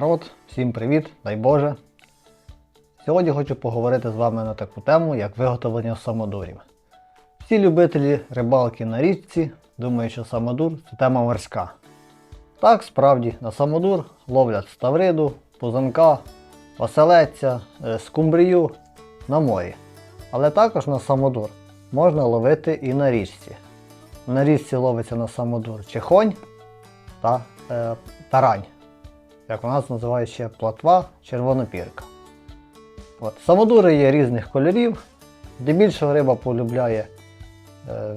Народ, всім привіт, дай Боже. Сьогодні хочу поговорити з вами на таку тему, як виготовлення самодурів. Всі любителі рибалки на річці думають, що самодур це тема морська. Так, справді, на самодур ловлять ставриду, пузанка, оселедця, е, скумбрію на морі. Але також на самодур можна ловити і на річці. На річці ловиться на самодур чехонь та е, тарань як у нас називають ще платва, червонопірка. От. Самодури є різних кольорів. Здебільшого риба полюбляє е,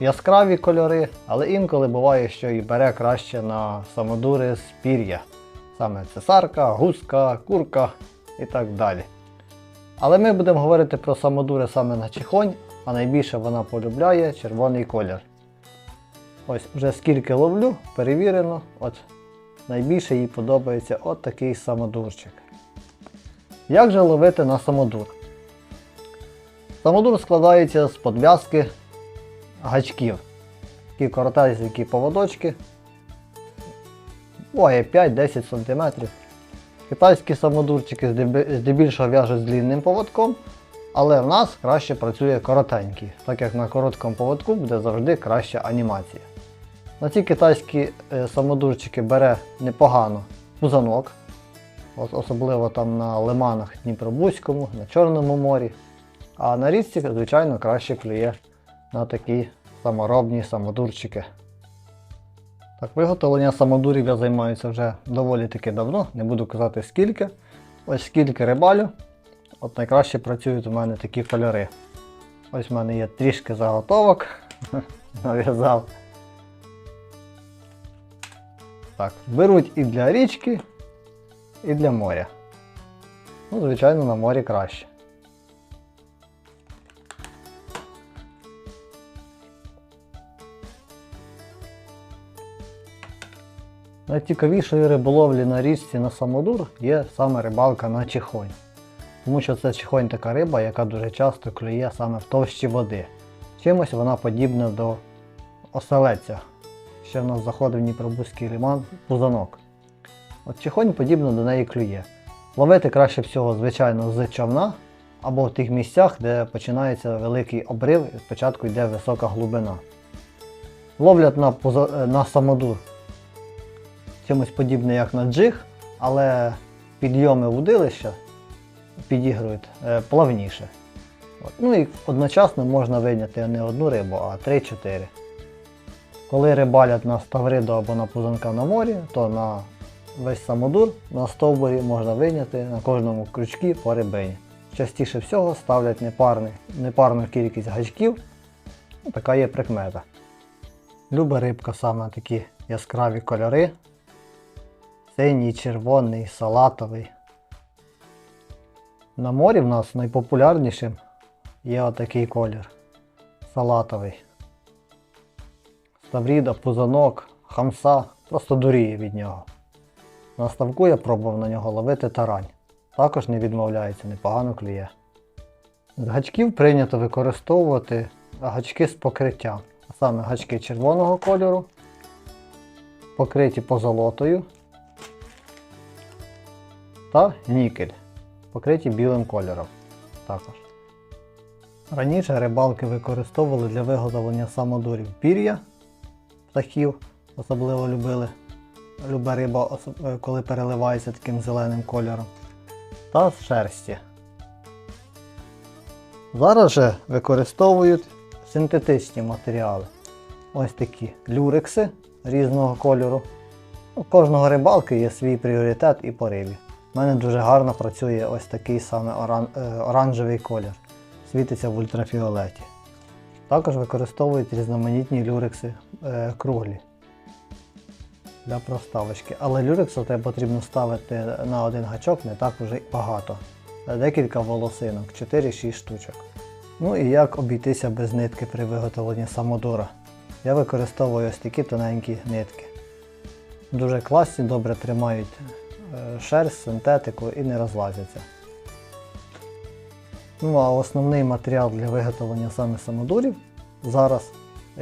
яскраві кольори, але інколи буває, що і бере краще на самодури з пір'я. Саме цесарка, гуска, курка і так далі. Але ми будемо говорити про самодури саме на чихонь, а найбільше вона полюбляє червоний колір. Ось вже скільки ловлю, перевірено. От найбільше їй подобається от такий самодурчик. Як же ловити на самодур? Самодур складається з подв'язки гачків. Такі коротенькі поводочки. Буває 5-10 см. Китайські самодурчики здебільшого в'яжуть з длінним поводком, але в нас краще працює коротенький, так як на короткому поводку буде завжди краща анімація. На ці китайські е, самодурчики бере непогано пузанок, особливо там на лиманах Дніпробузькому, на Чорному морі. А на річці, звичайно, краще клює на такі саморобні самодурчики. Так, виготовлення самодурів я займаюся вже доволі таки давно, не буду казати скільки. Ось скільки рибалю. От найкраще працюють у мене такі кольори. Ось в мене є трішки заготовок. Нав'язав. Так, беруть і для річки, і для моря. Ну, звичайно, на морі краще. Найцікавішою риболовлі на річці на самодур є саме рибалка на чихонь. Тому що це чихонь така риба, яка дуже часто клює саме в товщі води. Чимось вона подібна до оселеця. Ще в нас заходив Дніпробузький лиман пузанок. От чихонь подібно до неї клює. Ловити краще всього, звичайно, з човна або в тих місцях, де починається великий обрив і спочатку йде висока глибина. Ловлять на, поза- е, на самодур чимось подібне, як на джиг, але підйоми вудилища підігрують е, плавніше. Ну і одночасно можна вийняти не одну рибу, а 3-4. Коли рибалять на ставриду або на пузанка на морі, то на весь самодур на стовбурі можна вийняти на кожному крючку по рибині. Частіше всього ставлять непарний, непарну кількість гачків. Ну, така є прикмета. Люба рибка саме такі яскраві кольори. Синій, червоний, салатовий. На морі в нас найпопулярнішим є отакий колір. Салатовий. Ставріда, пузанок, хамса, просто дуріє від нього. На ставку я пробував на нього ловити тарань. Також не відмовляється, непогано клює. З гачків прийнято використовувати гачки з покриттям. А саме гачки червоного кольору, покриті позолотою та нікель, покриті білим кольором. Також. Раніше рибалки використовували для виготовлення самодурів пір'я птахів, особливо любили. Люба риба, е, коли переливається таким зеленим кольором. Та з шерсті. Зараз же використовують синтетичні матеріали. Ось такі люрекси різного кольору. У кожного рибалки є свій пріоритет і по рибі. У мене дуже гарно працює ось такий саме оран- е, оранжевий колір. Світиться в ультрафіолеті. Також використовують різноманітні люрекси е, круглі для проставочки. Але люрексу тебе потрібно ставити на один гачок не так уже багато. Е, Декілька волосинок, 4-6 штучок. Ну і як обійтися без нитки при виготовленні самодура. Я використовую ось такі тоненькі нитки. Дуже класні, добре тримають е, шерсть, синтетику і не розлазяться. Ну а основний матеріал для виготовлення саме самодурів зараз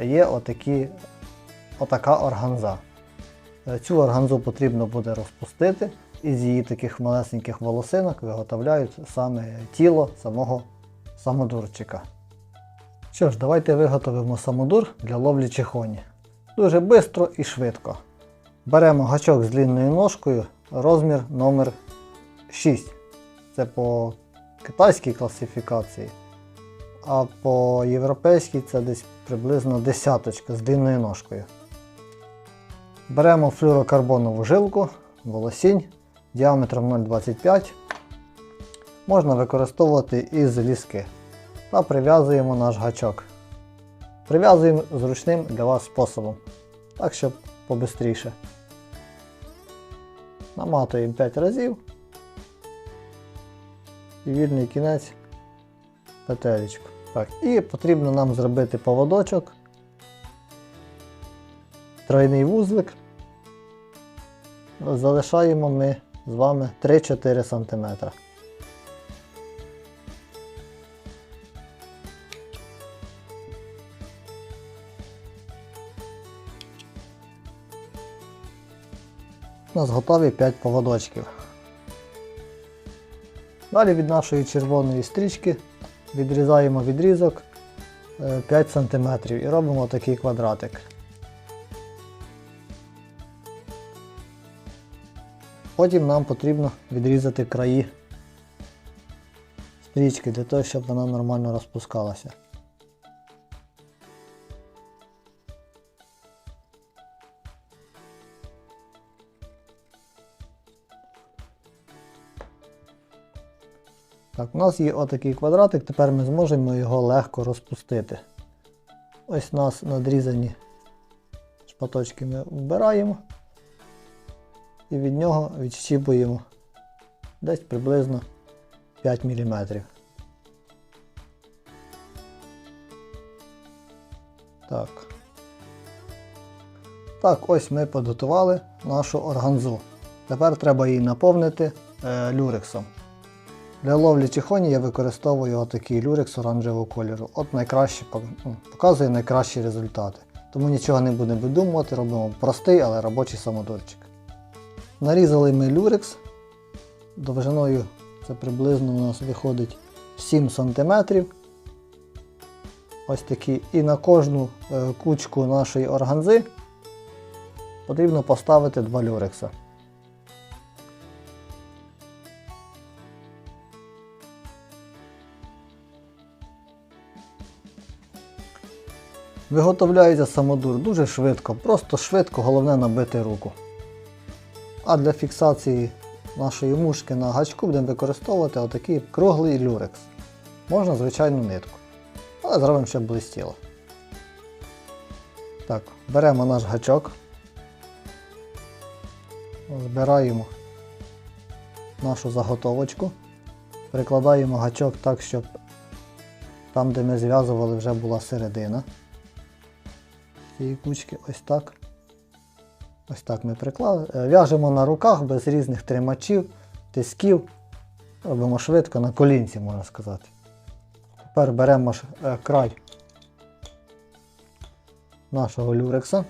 є отакі, отака органза. Е, Цю органзу потрібно буде розпустити із її таких малесеньких волосинок виготовляють саме тіло самого самодурчика. Що ж, давайте виготовимо самодур для ловлі чихоні. Дуже швидко і швидко. Беремо гачок з длинною ножкою, розмір номер 6. Це по китайській класифікації. А по європейській це десь приблизно десяточка з длинною ножкою. Беремо флюрокарбонову жилку, волосінь діаметром 0,25. Можна використовувати із ліски. Та прив'язуємо наш гачок. Прив'язуємо зручним для вас способом. Так, щоб побистріше. Наматуємо 5 разів. І вільний кінець петелечку. Так, і потрібно нам зробити поводочок, тройний вузлик. Залишаємо ми з вами 3-4 см. У нас готові 5 поводочків. Далі від нашої червоної стрічки відрізаємо відрізок е, 5 см і робимо такий квадратик. Потім нам потрібно відрізати краї стрічки для того, щоб вона нормально розпускалася. Так, у нас є отакий квадратик, тепер ми зможемо його легко розпустити. Ось у нас надрізані шпаточки ми вбираємо і від нього відщіпуємо десь приблизно 5 мм. Так. Так, ось ми підготували нашу органзу. Тепер треба її наповнити е, люрексом. Для ловлі чихоні я використовую отакий люрекс оранжевого кольору. От найкраще ну, показує найкращі результати. Тому нічого не будемо видумувати, робимо простий, але робочий самодурчик. Нарізали ми люрекс. Довжиною це приблизно у нас виходить 7 см. Ось такі. І на кожну е, кучку нашої органзи потрібно поставити два люрекса. Виготовляється самодур дуже швидко, просто швидко, головне набити руку. А для фіксації нашої мушки на гачку будемо використовувати отакий круглий люрекс. Можна звичайну нитку. Але зробимо, щоб блистіло. Так, беремо наш гачок, збираємо нашу заготовочку, прикладаємо гачок так, щоб там, де ми зв'язували, вже була середина цієї кучки, ось так. Ось так ми приклали. Е, В'яжемо на руках без різних тримачів, тисків. Робимо швидко на колінці, можна сказати. Тепер беремо е, край нашого люрекса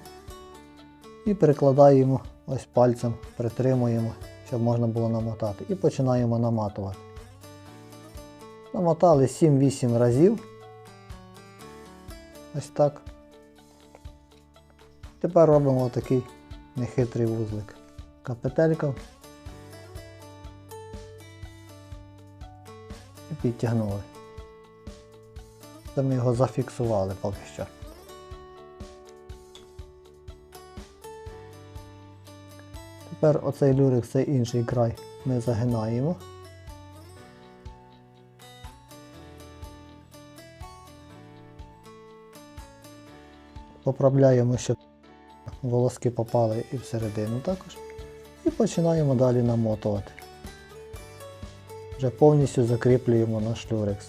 і перекладаємо ось пальцем, притримуємо, щоб можна було намотати. І починаємо наматувати. Намотали 7-8 разів. Ось так. Тепер робимо такий нехитрий вузлик. Капетелька. І підтягнули. Це ми його зафіксували поки що. Тепер оцей люрик, цей інший край ми загинаємо. Поправляємо, щоб волоски попали і всередину також. І починаємо далі намотувати. Вже повністю закріплюємо наш люрекс.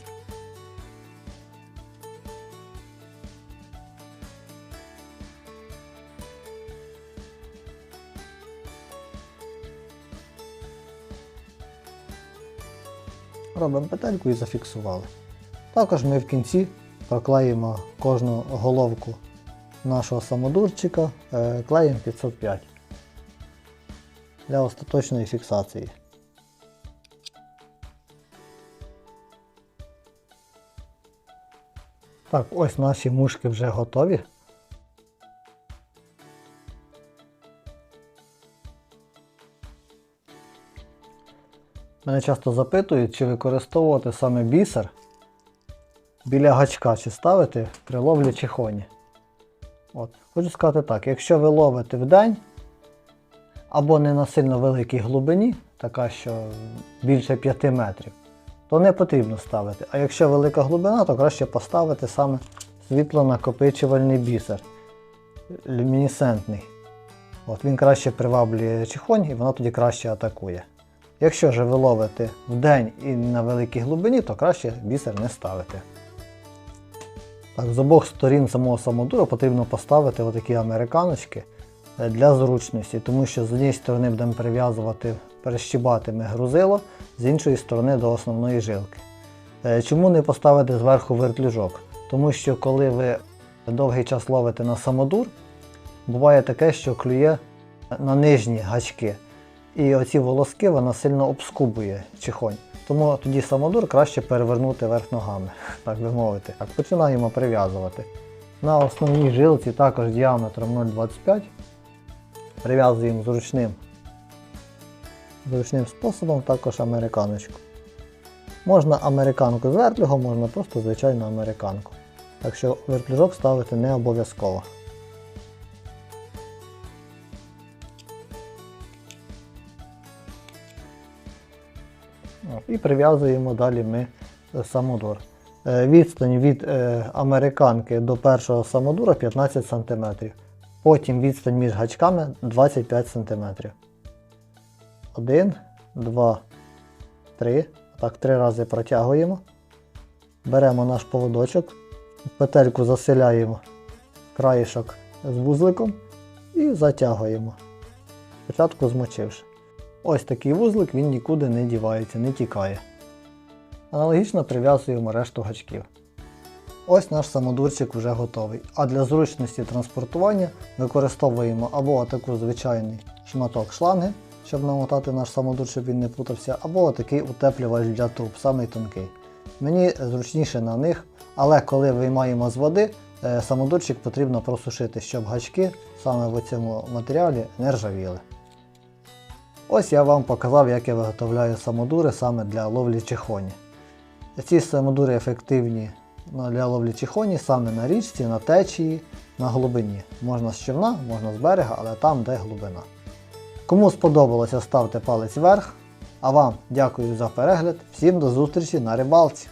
Робимо петельку і зафіксували. Також ми в кінці проклеїмо кожну головку нашого самодурчика е, клеєм 505. для остаточної фіксації. Так, ось наші мушки вже готові. Мене часто запитують, чи використовувати саме бісер біля гачка, чи ставити при ловлі чихоні. От. Хочу сказати так, якщо ви ловите в день або не на сильно великій глибині, така що більше 5 метрів, то не потрібно ставити. А якщо велика глибина, то краще поставити саме світлонакопичувальний бісер. Люмінесцентний. От Він краще приваблює чихонь і вона тоді краще атакує. Якщо ж ви ловите в день і на великій глибині, то краще бісер не ставити. Так, з обох сторін самого самодура потрібно поставити отакі американочки е, для зручності, тому що з однієї сторони будемо прив'язувати, перещібати ми грузило, з іншої сторони до основної жилки. Е, Чому не поставити зверху вертлюжок? Тому що коли ви довгий час ловите на самодур, буває таке, що клює на нижні гачки. І оці волоски вона сильно обскубує чихонь. Тому тоді самодур краще перевернути верх ногами, так би мовити. Так, починаємо прив'язувати. На основній жилці також діаметром 0,25. Прив'язуємо зручним, зручним способом також американочку. Можна американку з вертлюгом, можна просто звичайну американку. Так що вертлюжок ставити не обов'язково. Прив'язуємо далі ми е, самодур. Е, Відстань від е, американки до першого самодура 15 см. Потім відстань між гачками 25 см. Один, два, три. Так, три рази протягуємо. Беремо наш поводочок, петельку заселяємо краєшок з вузликом і затягуємо. Спочатку змочивши. Ось такий вузлик, він нікуди не дівається, не тікає. Аналогічно прив'язуємо решту гачків. Ось наш самодурчик вже готовий. А для зручності транспортування використовуємо або таку звичайний шматок шланги, щоб намотати наш самодур, щоб він не путався, або такий утеплювач для труб, самий тонкий. Мені зручніше на них, але коли виймаємо з води, е, самодурчик потрібно просушити, щоб гачки саме в цьому матеріалі не ржавіли. Ось я вам показав, як я виготовляю самодури саме для ловлі чихоні. Ці самодури ефективні ну, для ловлі чихоні саме на річці, на течії, на глибині. Можна з човна, можна з берега, але там, де глибина. Кому сподобалося, ставте палець вверх. А вам дякую за перегляд. Всім до зустрічі на рибалці!